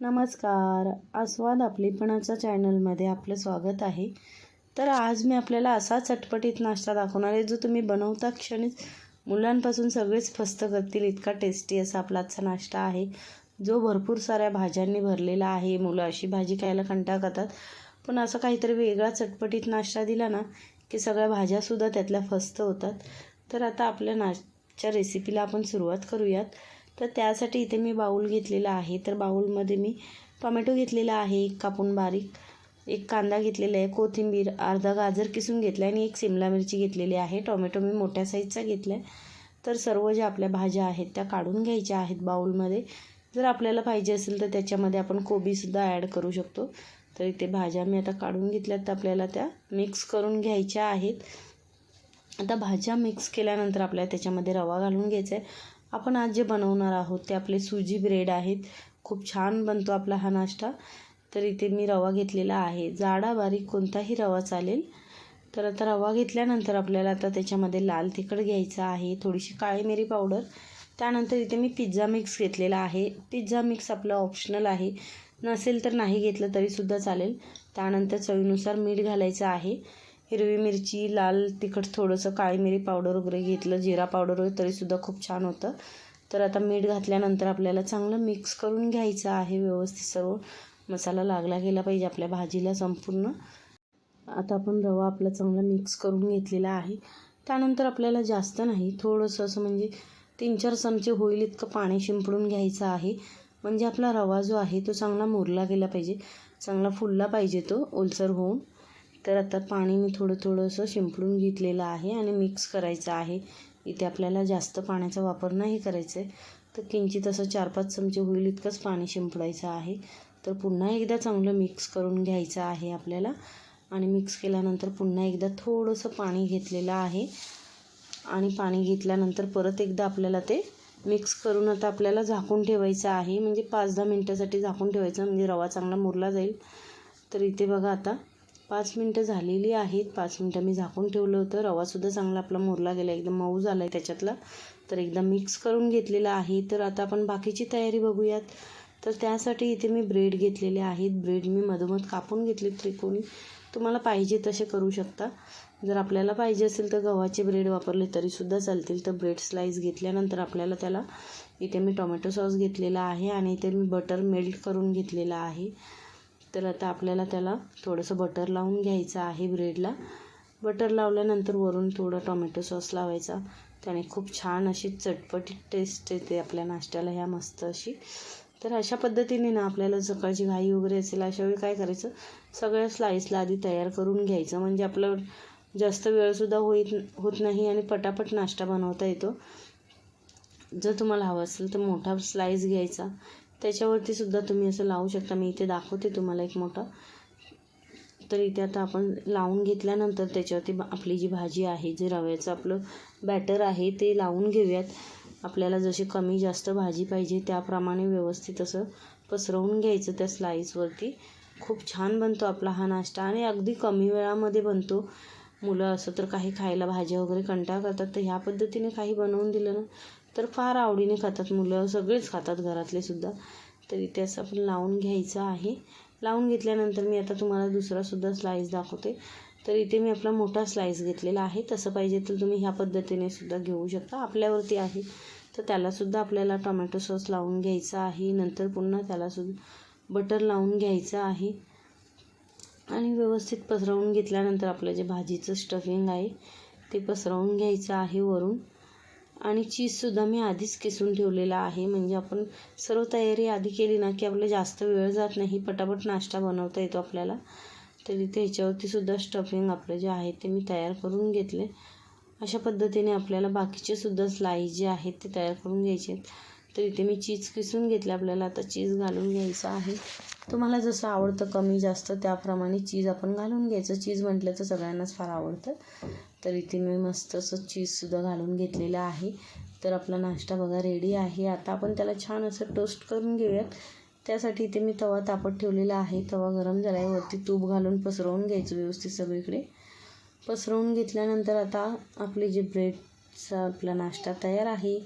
नमस्कार. आस्वाद आपलीपणाच्या चॅनलमध्ये आपलं स्वागत आहे. तर आज मी आपल्याला असा चटपटीत नाश्ता दाखवणार आहे जो तुम्ही बनवता क्षणीच मुलांपासून सगळेच फस्त करतील इतका टेस्टी असा आपला आजचा नाश्ता आहे. जो भरपूर साऱ्या भाज्यांनी भरलेला आहे. मुलं अशी भाजी खायला कंटाळ करतात. पण असं काहीतरी वेगळा चटपटीत नाश्ता दिला ना की सगळ्या भाज्यासुद्धा त्यातल्या फस्त होतात. तर आता आपल्या नाश्त्याच्या रेसिपीला आपण सुरुवात करूयात. तर त्यासाठी इथे मी बाऊल घेतलेला आहे. तर बाऊलमध्ये मी टोमॅटो घेतलेला आहे एक कापून बारीक एक कांदा घेतलेला आहे कोथिंबीर अर्धा गाजर किसून घेतला आहे आणि एक सिमला मिरची घेतलेली आहे. टोमॅटो मी मोठ्या साईजचा घेतला आहे तर सर्व ज्या आपल्या भाज्या आहेत त्या काढून घ्यायच्या आहेत बाऊलमध्ये. जर आपल्याला पाहिजे असेल तर त्याच्यामध्ये आपण कोबीसुद्धा ॲड करू शकतो. तर इथे भाज्या मी आता काढून घेतल्यात तर आपल्याला त्या मिक्स करून घ्यायच्या आहेत. आता भाज्या मिक्स केल्यानंतर आपल्याला त्याच्यामध्ये रवा घालून घ्यायचा आहे. आपण आज जे बनवणार आहोत ते आपले सुजी ब्रेड आहेत. खूप छान बनतो आपला हा नाश्ता. तर इथे मी रवा घेतलेला आहे. जाडा बारीक कोणताही रवा चालेल. तर आता रवा घेतल्यानंतर आपल्याला आता त्याच्यामध्ये लाल तिखट घ्यायचं आहे थोडीशी काळी मिरी पावडर. त्यानंतर इथे मी पिझ्झा मिक्स घेतलेला आहे. पिझ्झा मिक्स आपलं ऑप्शनल आहे. नसेल तर नाही घेतलं तरीसुद्धा चालेल. त्यानंतर चवीनुसार मीठ घालायचं आहे. हिरवी मिरची लाल तिखट थोडंसं काळी मिरी पावडर वगैरे घेतलं जिरा पावडर वगैरे तरीसुद्धा खूप छान होतं. तर आता मीठ घातल्यानंतर आपल्याला चांगलं मिक्स करून घ्यायचं आहे व्यवस्थित सर्व. मसाला लागला गेला पाहिजे आपल्या भाजीला संपूर्ण. आता आपण रवा आपला चांगला मिक्स करून घेतलेला आहे. त्यानंतर आपल्याला जास्त नाही थोडंसं असं म्हणजे तीन चार चमचे होईल इतकं पाणी शिंपडून घ्यायचं आहे. म्हणजे आपला रवा जो आहे तो चांगला मुरला गेला पाहिजे. चांगला फुलला पाहिजे तो ओलसर होऊन. तर आता पाणी मी थोडं थोडंसं शिंपडून घेतलेलं आहे आणि मिक्स करायचं आहे. इथे आपल्याला जास्त पाण्याचा वापर नाही करायचा आहे तर किंचित असं चार पाच चमचे होईल इतकंच पाणी शिंपडायचं आहे. तर पुन्हा एकदा चांगलं मिक्स करून घ्यायचं आहे आपल्याला. आणि मिक्स केल्यानंतर पुन्हा एकदा थोडंसं पाणी घेतलेलं आहे. आणि पाणी घेतल्यानंतर परत एकदा आपल्याला ते मिक्स करून आता आपल्याला झाकून ठेवायचं आहे. म्हणजे पाच दहा मिनटासाठी झाकून ठेवायचं म्हणजे रवा चांगला मुरला जाईल. तर इथे बघा आता पाच मिनटं झालेली आहेत. पाच मिनटं मी झाकून ठेवलं होतं. रवासुद्धा चांगला आपला मोरला गेला. एकदम मऊ झाला आहे त्याच्यातला. तर एकदा मिक्स करून घेतलेला आहे. तर आता आपण बाकीची तयारी बघूयात. तर त्यासाठी इथे मी ब्रेड घेतलेले आहेत. ब्रेड मी मधोमध कापून घेतले त्रिकोणी. तुम्हाला पाहिजे तसे करू शकता. जर आपल्याला पाहिजे असेल तर गव्हाचे ब्रेड वापरले तरीसुद्धा चालतील. तर ब्रेड स्लाईस घेतल्यानंतर आपल्याला त्याला इथे मी टोमॅटो सॉस घेतलेला आहे. आणि इथे मी बटर मेल्ट करून घेतलेला आहे. तर आता आपल्याला त्याला थोडंसं बटर लावून घ्यायचं आहे ब्रेडला बटर लावल्यानंतर वरून थोडं टोमॅटो सॉस लावायचा. त्याने खूप छान अशी चटपटीत टेस्ट येते आपल्या नाश्त्याला ह्या मस्त अशी. तर अशा पद्धतीने ना आपल्याला सकाळची घाई वगैरे असेल अशा वेळी काय करायचं? सगळ्या स्लाईसला आधी तयार करून घ्यायचं. म्हणजे आपलं जास्त वेळसुद्धा होईत होत नाही आणि पटापट नाश्ता बनवता येतो. जर तुम्हाला हवं असेल तर मोठा स्लाईस घ्यायचा. त्याच्यावरती सुद्धा तुम्ही असं लावू शकता. मी इथे दाखवते तुम्हाला एक मोठा. तर इथे आता आपण लावून घेतल्यानंतर त्याच्यावरती आपली जी भाजी आहे जे रव्याचं आपलं बॅटर आहे ते लावून घेऊयात. आपल्याला जशी कमी जास्त भाजी पाहिजे त्याप्रमाणे व्यवस्थित असं पसरवून घ्यायचं त्या स्लाईसवरती खूप छान बनतो आपला हा नाश्ता आणि अगदी कमी वेळामध्ये बनतो. मुलं असं तर काही खायला भाज्या वगैरे कंटाळ करतात तर ह्या पद्धतीने काही बनवून दिलं ना तर फार आवडीने खातात मुलं. सगळेच खातात घरातले सुद्धा. तर इथे असं आपण लावून घ्यायचं आहे. लावून घेतल्यानंतर मी आता तुम्हाला दुसरासुद्धा स्लाईस दाखवते. तर इथे मी आपला मोठा स्लाईस घेतलेला आहे. तसं पाहिजे तर तुम्ही ह्या पद्धतीने सुद्धा घेऊ शकता. आपल्यावरती आहे. तर त्यालासुद्धा आपल्याला टोमॅटो सॉस लावून घ्यायचा आहे. नंतर पुन्हा त्यालासुद्धा बटर लावून घ्यायचं आहे. आणि व्यवस्थित पसरवून घेतल्यानंतर आपलं जे भाजीचं स्टफिंग आहे ते पसरवून घ्यायचं आहे वरून. आणि चीजसुद्धा मी आधीच किसून ठेवलेला आहे. म्हणजे आपण सर्व तयारी आधी केली ना की आपलं जास्त वेळ जात नाही. पटापट नाश्ता बनवता येतो आपल्याला. तर इथे ह्याच्यावरती सुद्धा स्टफिंग आपलं जे आहे ते मी तयार करून घेतले. अशा पद्धतीने आपल्याला बाकीचे सुद्धा स्लाईस जे आहेत ते तयार करून घ्यायचे आहेत. तर इथे मी चीज किसून घेतली. आपल्याला आता चीज घालून घ्यायचं आहे. तुम्हाला जसं आवडतं कमी जास्त त्याप्रमाणे चीज आपण घालून घ्यायचं. चीज म्हटलं तर सगळ्यांनाच फार आवडतं. तर इथे मी मस्त असं चीजसुद्धा घालून घेतलेलं आहे. तर आपला नाश्ता बघा रेडी आहे. आता आपण त्याला छान असं टोस्ट करून घेऊयात. त्यासाठी इथे मी तवा तापत ठेवलेला आहे. तवा गरम झाला आहे वरती तूप घालून पसरवून घ्यायचं व्यवस्थित सगळीकडे. पसरवून घेतल्यानंतर आता आपली जे ब्रेडचा आपला नाश्ता तयार आहे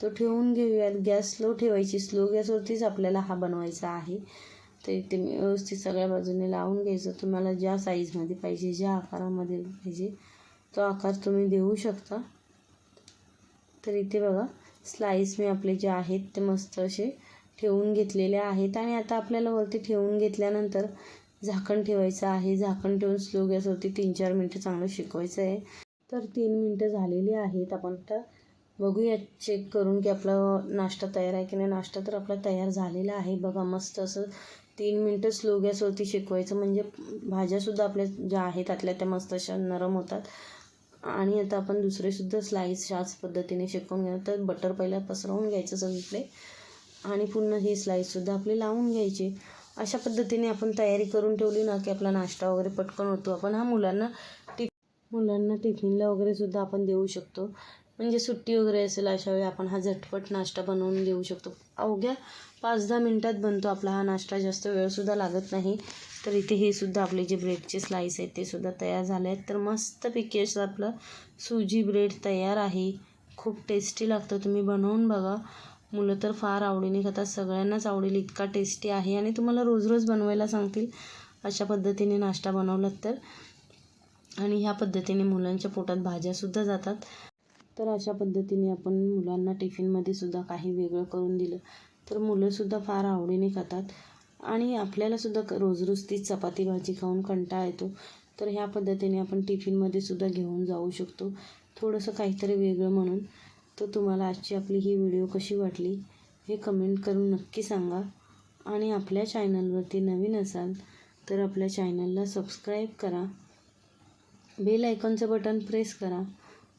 तो ठेवून घेऊयात गॅस स्लो ठेवायची. स्लो गॅसवरतीच आपल्याला हा बनवायचा आहे. तर इथे मी व्यवस्थित सगळ्या बाजूने लावून घ्यायचं. तुम्हाला ज्या साईजमध्ये पाहिजे ज्या आकारामध्ये पाहिजे तो आकार तुम्ही देऊ शकता. तर इथे बघा स्लाईस मी आपले जे आहेत ते मस्त असे ठेवून घेतलेले आहेत. आणि आता आपल्याला वरती ठेवून घेतल्यानंतर झाकण ठेवायचं आहे. झाकण ठेवून स्लो गॅसवरती तीन चार मिनटं चांगलं शिकवायचं आहे. तर तीन मिनटं झालेली आहेत. आपण आता बघूया चेक करून की आपला नाश्ता तयार आहे की नाही. नाश्ता तर आपला तयार झालेला आहे बघा मस्त असं तीन मिनटं स्लो गॅसवरती शिकवायचं. म्हणजे भाज्यासुद्धा आपल्या ज्या आहेत त्यातल्या त्या मस्त अशा नरम होतात. आणि आता आपण दुसरेसुद्धा स्लाईस शाच पद्धतीने शिकवून घेणार. तर बटर पहिला पसरवून घ्यायचं सगळीकडे. आणि पुन्हा ही स्लाईससुद्धा आपली लावून घ्यायची. अशा पद्धतीने आपण तयारी करून ठेवली ना की आपला नाश्ता वगैरे पटकन होतो. आपण हा मुलांना टिफ मुलांना टिफिनला वगैरे सुद्धा आपण देऊ शकतो. म्हणजे सुट्टी वगैरे असेल अशा वेळी आपण हा झटपट नाश्ता बनवून देऊ शकतो. अवघ्या पाच दहा मिनटात बनतो आपला हा नाश्ता जास्त वेळसुद्धा लागत नाही. तर इथे हे सुद्धा आपले जे ब्रेडचे स्लाईस आहेत ते सुद्धा तयार झाले आहेत. तर मस्तपैकी असं आपलं सुजी ब्रेड तयार आहे. खूप टेस्टी लागतं तुम्ही बनवून बघा. मुलं तर फार आवडीने खातात सगळ्यांनाच आवडेल इतका टेस्टी आहे. आणि तुम्हाला रोज रोज बनवायला सांगतील अशा पद्धतीने नाश्ता बनवलात तर. आणि ह्या पद्धतीने मुलांच्या पोटात भाज्यासुद्धा जातात. तर अशा पद्धतीने आपण मुलांना टिफिनमध्ये सुद्धा काही वेगळं करून दिलं. तर मुलंसुद्धा फार आवडीने खातात. आणि आपल्यालासुद्धा क- रोज रोज तीच चपाती भाजी खाऊन कंटाळा येतो. तर ह्या पद्धतीने आपण टिफिनमध्ये सुद्धा घेऊन जाऊ शकतो. थोडंसं काहीतरी वेगळं म्हणून. तर तुम्हाला आजची आपली ही व्हिडिओ कशी वाटली हे कमेंट करून नक्की सांगा. आणि आपल्या चॅनलवरती नवीन असाल तर आपल्या चॅनलला सबस्क्राईब करा. बेल आयकॉनचं बटन प्रेस करा.